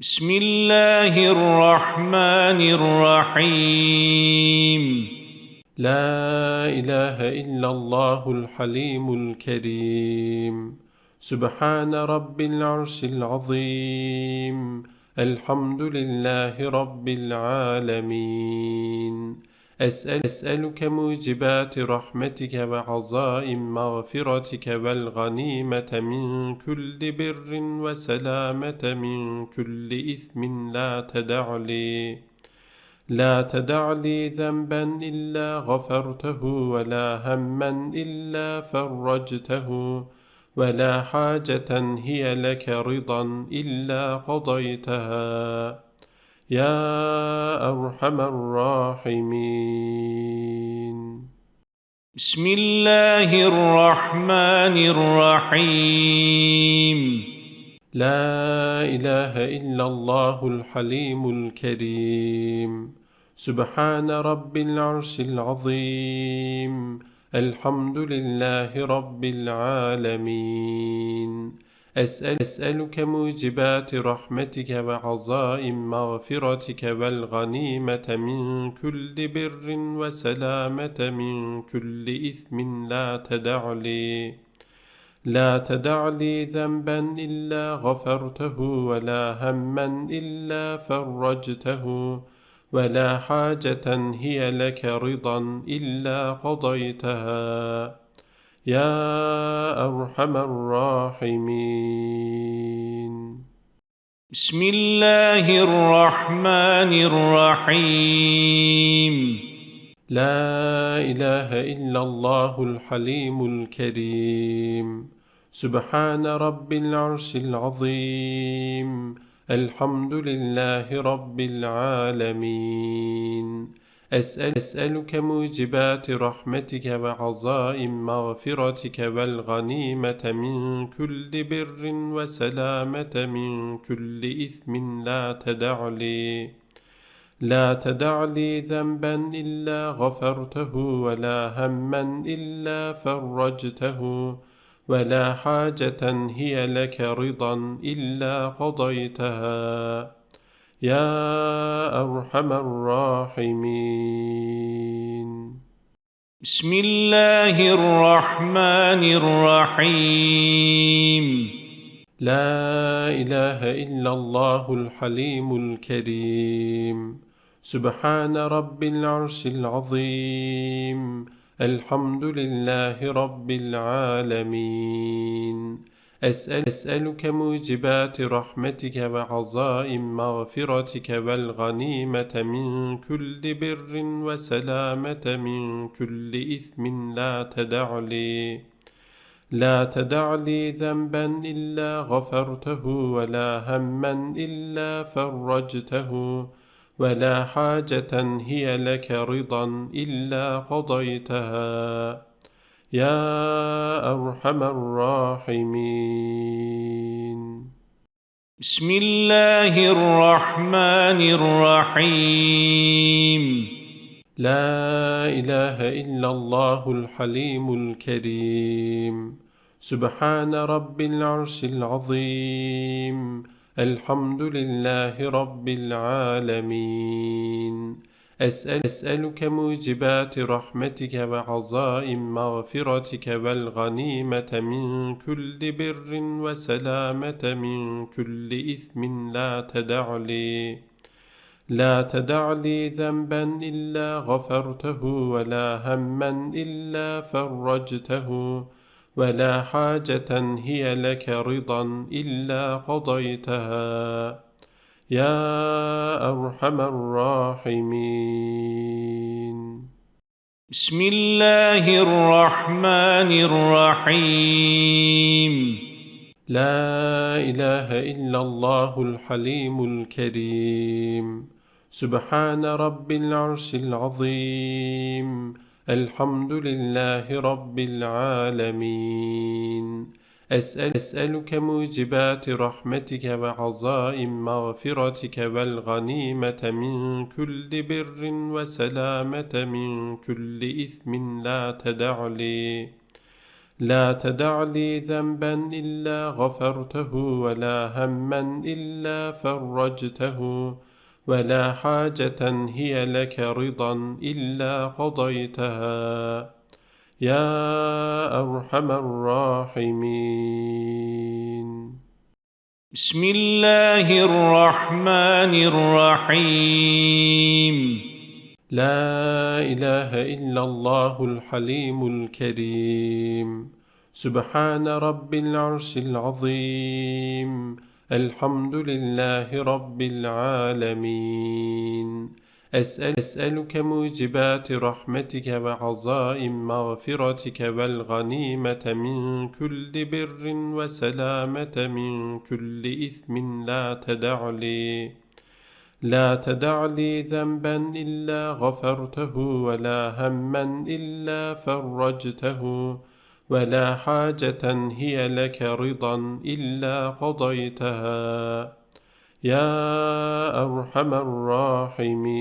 بسم الله الرحمن الرحيم لا إله إلا الله الحليم الكريم سبحان رب العرش العظيم الحمد لله رب العالمين أسأل أسألك موجبات رحمتك وعظائم مغفرتك والغنيمة من كل بر وسلامة من كل إثم لا تدع لي لا تدع لي ذنبا إلا غفرته ولا هما إلا فرجته ولا حاجة هي لك رضا إلا قضيتها. يا أرحم الراحمين. بسم الله الرحمن الرحيم. لا إله إلا الله الحليم الكريم. سبحان رب العرش العظيم. الحمد لله رب العالمين. أسأل أسألك موجبات رحمتك وعظائم مغفرتك والغنيمة من كل بر وسلامة من كل إثم لا تدع لي لا تدع لي ذنبا إلا غفرته ولا هما إلا فرجته ولا حاجة هي لك رضا إلا قضيتها. يا أرحم الراحمين. بسم الله الرحمن الرحيم. لا إله إلا الله الحليم الكريم. سبحان رب العرش العظيم. الحمد لله رب العالمين. أسأل أسألك موجبات رحمتك وعظائم مغفرتك والغنيمة من كل بر وسلامة من كل إثم لا تدع لي لا تدع لي ذنبا إلا غفرته ولا هما إلا فرجته ولا حاجة هي لك رضا إلا قضيتها. يا أرحم الراحمين. بسم الله الرحمن الرحيم. لا إله إلا الله الحليم الكريم. سبحان رب العرش العظيم. الحمد لله رب العالمين. أسأل أسألك موجبات رحمتك وعظائم مغفرتك والغنيمة من كل بر وسلامة من كل إثم لا تدع لي لا تدع لي ذنبا إلا غفرته ولا هما إلا فرجته ولا حاجة هي لك رضا إلا قضيتها. يا أرحم الراحمين. بسم الله الرحمن الرحيم. لا إله إلا الله الحليم الكريم. سبحان رب العرش العظيم. الحمد لله رب العالمين. أسأل أسألك موجبات رحمتك وعظائم مغفرتك والغنيمة من كل بر وسلامة من كل إثم لا تدع لي لا تدع لي ذنبا إلا غفرته ولا هما إلا فرجته ولا حاجة هي لك رضا إلا قضيتها. يا أرحم الراحمين. بسم الله الرحمن الرحيم. لا إله إلا الله الحليم الكريم. سبحان رب العرش العظيم. الحمد لله رب العالمين. أسأل أسألك موجبات رحمتك وعظائم مغفرتك والغنيمة من كل بر وسلامة من كل إثم لا تدع لي لا تدع لي ذنبا إلا غفرته ولا هما إلا فرجته ولا حاجة هي لك رضا إلا قضيتها. يا أرحم الراحمين. بسم الله الرحمن الرحيم. لا إله إلا الله الحليم الكريم. سبحان رب العرش العظيم. الحمد لله رب العالمين. أسأل أسألك موجبات رحمتك وعظائم مغفرتك والغنيمة من كل بر وسلامة من كل إثم لا تدع لي لا تدع لي ذنبا إلا غفرته ولا هما إلا فرجته ولا حاجة هي لك رضا إلا قضيتها. يا أرحم الراحمين.